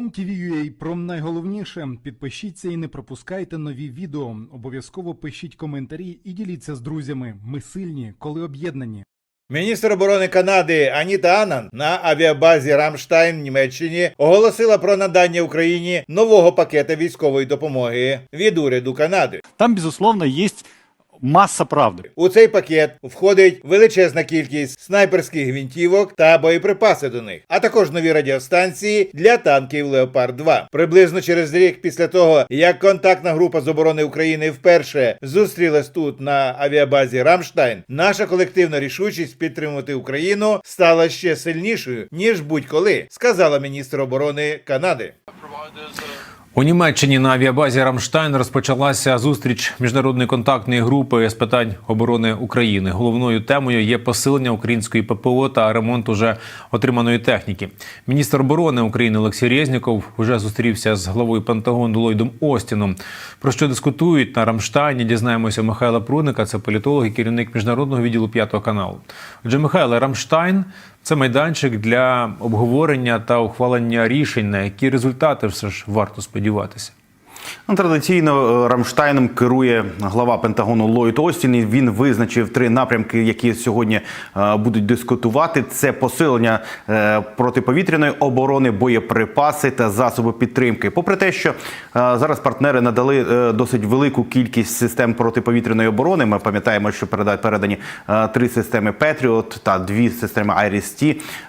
OMTV.ua про найголовніше. Підпишіться і не пропускайте нові відео. Обов'язково пишіть коментарі і діліться з друзями. Ми сильні, коли об'єднані. Міністр оборони Канади Аніта Анан на авіабазі Рамштайн в Німеччині оголосила про надання Україні нового пакета військової допомоги від уряду Канади. Там, безусловно, есть масса правды. У цей пакет входить величезна кількість снайперських гвинтівок та боєприпаси до них, а також нові радіостанції для танків Леопард 2 Приблизно через рік після того, як контактна група з оборони України вперше зустрілась тут на авіабазі Рамштайн, наша колективна рішучість підтримувати Україну стала ще сильнішою ніж будь-коли, сказала міністр оборони Канади. У Німеччині на авіабазі Рамштайн розпочалася зустріч міжнародної контактної групи з питань оборони України. Головною темою є посилення української ППО та ремонт уже отриманої техніки. Міністр оборони України Олексій Резніков вже зустрівся з главою Пентагону Ллойдом Остіном. Про що дискутують на Рамштайні? Дізнаємося Михайла Пруника. Це політолог і керівник міжнародного відділу п'ятого каналу. Отже, Михайло, Рамштайн це майданчик для обговорення та ухвалення рішень, на які результати все ж варто сподіватися. Ну, Традиційно е, Рамштайном керує глава Пентагону Ллойд Остін. І Він визначив три напрямки, які сьогодні е, будуть дискутувати: це посилення е, протиповітряної оборони, боєприпаси та засоби підтримки. Попри те, що зараз партнери надали досить велику кількість систем протиповітряної оборони. Ми пам'ятаємо, що переда- передані три системи Петріот та дві системи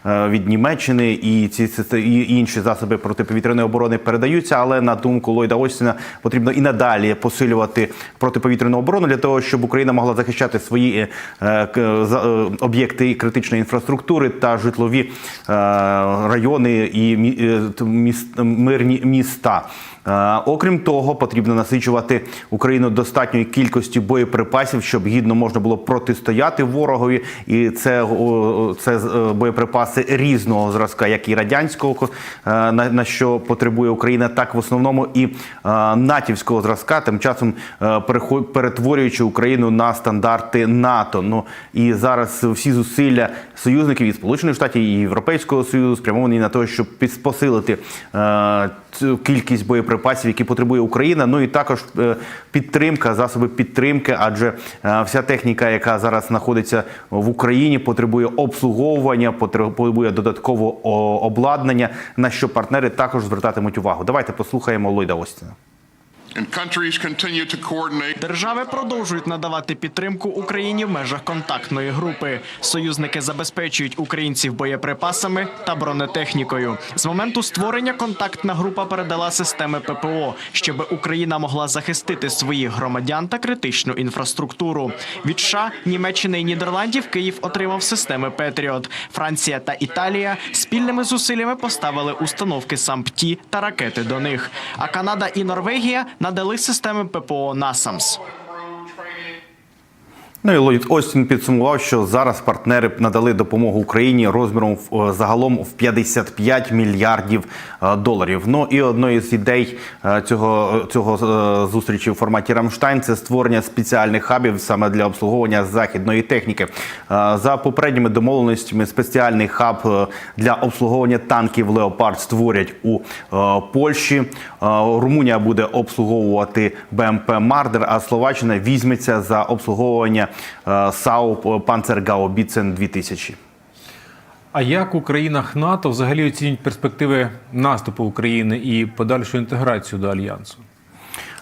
е, від Німеччини, і ці і інші засоби протиповітряної оборони передаються. Але на думку Ллойда Остіна потрібно і надалі посилювати протиповітряну оборону для того, щоб Україна могла захищати свої е, к- е, об'єкти критичної інфраструктури та житлові е, райони і мі- е, т- міс- мирні міста. Е, Окрім того, потрібно насичувати Україну достатньою кількістю боєприпасів, щоб гідно можна було протистояти ворогові. І це, це е, боєприпаси різного зразка, як і радянського, е, на, що потребує Україна, так в основному і е, натівського зразка, тим часом е, перетворюючи Україну на стандарти НАТО. Ну і зараз всі зусилля союзників і Сполучених Штатів і Європейського Союзу спрямовані на те, щоб посилити е, цю кількість боєприпасів, які потребує Україна. Ну і також е, підтримка, засоби підтримки, адже е, вся техніка, яка зараз знаходиться в Україні, потребує обслуговування, потребує додаткового обладнання, на що партнери також звертатимуть увагу. Давайте послухаємо Ллойда Остіна. Держави продовжують надавати підтримку Україні в межах контактної групи. Союзники забезпечують українців боєприпасами та бронетехнікою. З моменту створення контактна група передала системи ППО, щоб Україна могла захистити своїх громадян та критичну інфраструктуру. Від США, Німеччини і Нідерландів Київ отримав системи Петріот. Франція та Італія спільними зусиллями поставили установки САМПТІ та ракети до них. А Канада і Норвегія надали системи ППО НАСАМС. Ну і Ллойд Остін підсумував, що зараз партнери надали допомогу Україні розміром в- е, загалом в 55 мільярдів е, доларів. Ну і одною з ідей е, цього, цього зустрічі в форматі Рамштайн це створення спеціальних хабів саме для обслуговування західної техніки. За попередніми домовленостями спеціальний хаб для обслуговування танків Леопард створять у Польщі. Румунія буде обслуговувати БМП Мардер, а Словаччина візьметься за обслуговування САУ Панцергаубіцен 2000. А як у країнах НАТО взагалі оцінюють перспективи наступу України і подальшу інтеграцію до альянсу?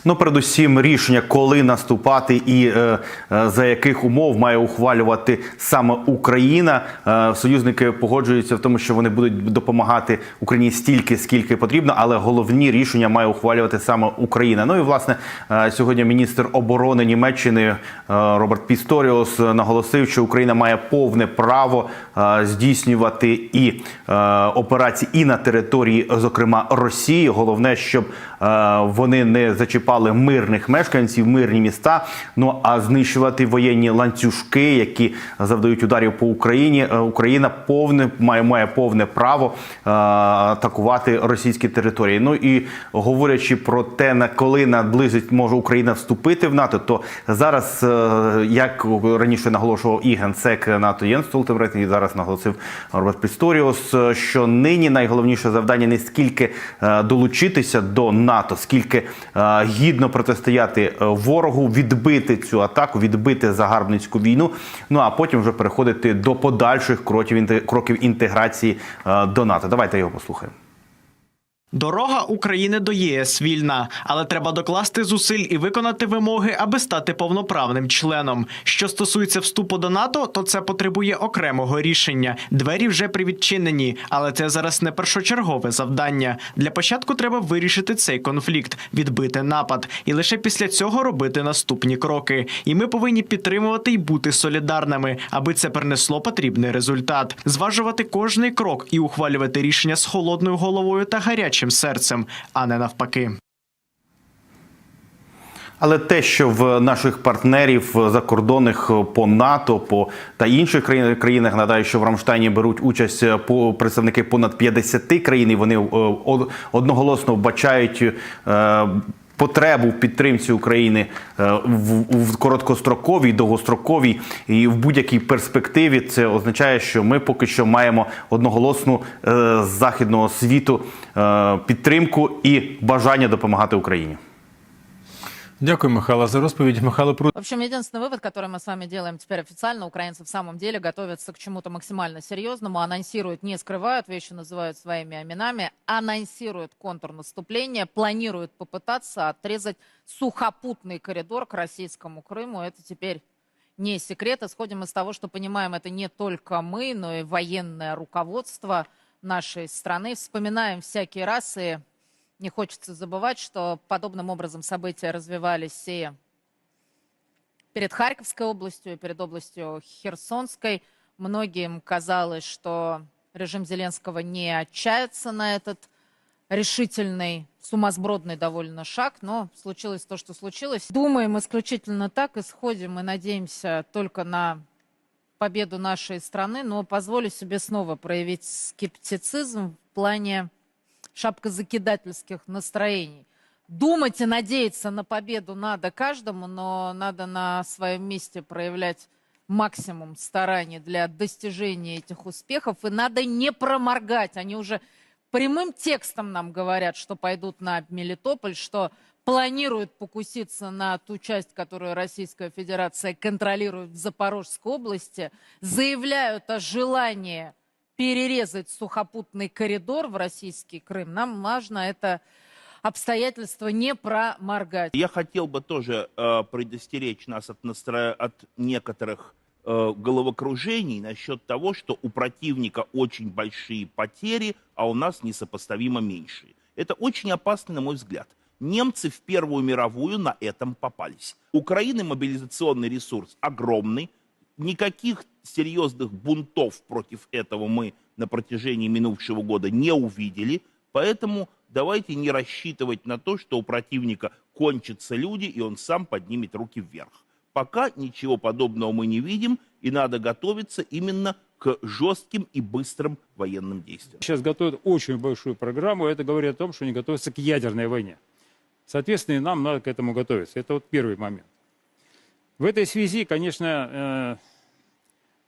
Ну, передусім, рішення, коли наступати і е, е, за яких умов має ухвалювати саме Україна. Е, союзники погоджуються в тому, що вони будуть допомагати Україні стільки, скільки потрібно, але головні рішення має ухвалювати саме Україна. Ну і власне е, сьогодні міністр оборони Німеччини е, Роберт Пісторіус наголосив, що Україна має повне право е, здійснювати і е, операції і на території, зокрема Росії. Головне, щоб е, вони не зачіпали чіпали мирних мешканців, мирні міста. Ну а знищувати воєнні ланцюжки, які завдають ударів по Україні. Е, Україна повне має, має повне право е, атакувати російські території. Ну і говорячи про те, на коли наблизить може Україна вступити в НАТО, то зараз, е, як раніше наголошував і генсек НАТО Єнс Столтенберг, і зараз наголосив Роберт Пісторіус, е, що нині найголовніше завдання не скільки е, долучитися до НАТО, скільки е, гідно протистояти е, ворогу, відбити цю атаку, відбити загарбницьку війну. Ну а потім вже переходити до подальших кроків кроків інтеграції е, до НАТО. Давайте його послухаємо. Дорога України до ЄС вільна, але треба докласти зусиль і виконати вимоги, аби стати повноправним членом. Що стосується вступу до НАТО, то це потребує окремого рішення. Двері вже привідчинені, але це зараз не першочергове завдання. Для початку треба вирішити цей конфлікт, відбити напад, і лише після цього робити наступні кроки. І ми повинні підтримувати і бути солідарними, аби це принесло потрібний результат. Зважувати кожний крок і ухвалювати рішення з холодною головою та гарячим серцем, а не навпаки. Але те, що в наших партнерів закордонних по НАТО, по та інших країн, країнах нагадаю, що в Рамштайні беруть участь е, по представники понад 50 країн, і вони е, од- одноголосно вбачають. Потребу в підтримці України е, в, в короткостроковій, довгостроковій і в будь-якій перспективі це означає, що ми поки що маємо одноголосну е, з західного світу е, підтримку і бажання допомагати Україні. Дякую, Михайло, за розповідь. Михайло Прут. В общем, единственный вывод, который мы с вами делаем теперь официально, украинцы в самом деле готовятся к чему-то максимально серьезному, анонсируют, не скрывают, вещи называют своими именами, анонсируют контрнаступление, планируют попытаться отрезать сухопутный коридор к российскому Крыму. Это теперь не секрет. Исходим из того, что понимаем это не только мы, но и военное руководство нашей страны. Вспоминаем всякий раз и не хочется забывать, что подобным образом события развивались и перед Харьковской областью и перед областью Херсонской. Многим казалось, что режим Зеленского не отчается на этот решительный, сумасбродный довольно шаг, но случилось то, что случилось. Думаем исключительно так, исходим и надеемся только на победу нашей страны, но позволю себе снова проявить скептицизм в плане шапкозакидательских настроений. Думать и надеяться на победу надо каждому, но надо на своем месте проявлять максимум стараний для достижения этих успехов. И надо не проморгать. Они уже прямым текстом нам говорят, что пойдут на Мелитополь, что планируют покуситься на ту часть, которую Российская Федерация контролирует в Запорожской области, заявляют о желании перерезать сухопутный коридор в российский Крым. Нам важно это обстоятельство не проморгать. Я хотел бы тоже э, предостеречь нас от, настро... от некоторых э, головокружений насчет того, что у противника очень большие потери, а у нас несопоставимо меньшие. Это очень опасно, на мой взгляд. Немцы в Первую мировую на этом попались. Украины мобилизационный ресурс огромный. Никаких серьезных бунтов против этого мы на протяжении минувшего года не увидели. Поэтому давайте не рассчитывать на то, что у противника кончатся люди, и он сам поднимет руки вверх. Пока ничего подобного мы не видим, и надо готовиться именно к жестким и быстрым военным действиям. Сейчас готовят очень большую программу, это говорит о том, что они готовятся к ядерной войне. Соответственно, и нам надо к этому готовиться. Это вот первый момент. В этой связи, конечно, э,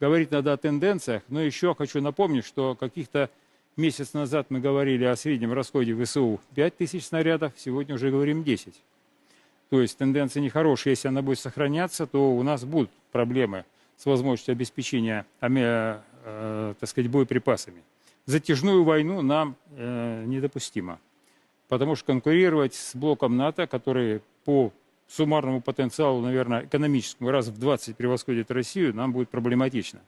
говорить надо о тенденциях, но еще хочу напомнить, что каких-то месяц назад мы говорили о среднем расходе ВСУ 5 тысяч снарядов, сегодня уже говорим 10. То есть тенденция нехорошая. Если она будет сохраняться, то у нас будут проблемы с возможностью обеспечения э, так сказать, боеприпасами. Затяжную войну нам э, недопустимо. Потому что конкурировать с блоком НАТО, который по суммарному потенциалу, наверное, экономическому раз в 20 превосходит Россию, нам будет проблематично.